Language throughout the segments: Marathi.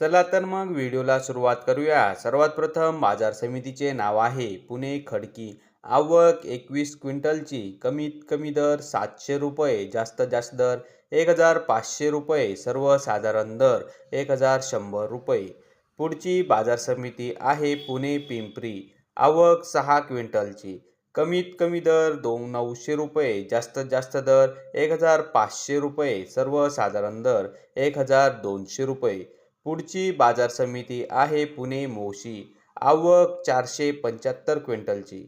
चला तर मग व्हिडिओला सुरुवात करूया. सर्वात प्रथम बाजार समितीचे नाव आहे पुणे खडकी. आवक एकवीस क्विंटलची. कमीत कमी दर सातशे रुपये जास्तीत जास्त दर एक हजार पाचशे रुपये सर्वसाधारण दर एक हजार शंभर रुपये. पुढची बाजार समिती आहे पुणे पिंपरी. आवक सहा क्विंटलची. कमीत कमी दर दोन नऊशे रुपये जास्तीत जास्त दर एक हजार पाचशे रुपये सर्वसाधारण दर एक हजार दोनशे रुपये. पुढची बाजार समिती आहे पुणे मोशी. आवक चारशे पंच्याहत्तर क्विंटलची.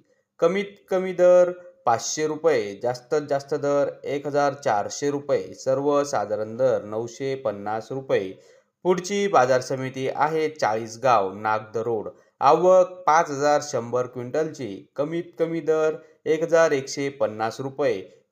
कमीत कमी दर पाचशे रुपये जास्तीत जास्त दर एक हजार चारशे रुपये सर्वसाधारण दर नऊशे पन्नास रुपये. पुढची बाजार समिती आहे चाळीसगाव नागदरोड आवक पाच हजार शंभर क्विंटलची. कमीत कमी दर एक हजार एकशे पन्नास रुपये.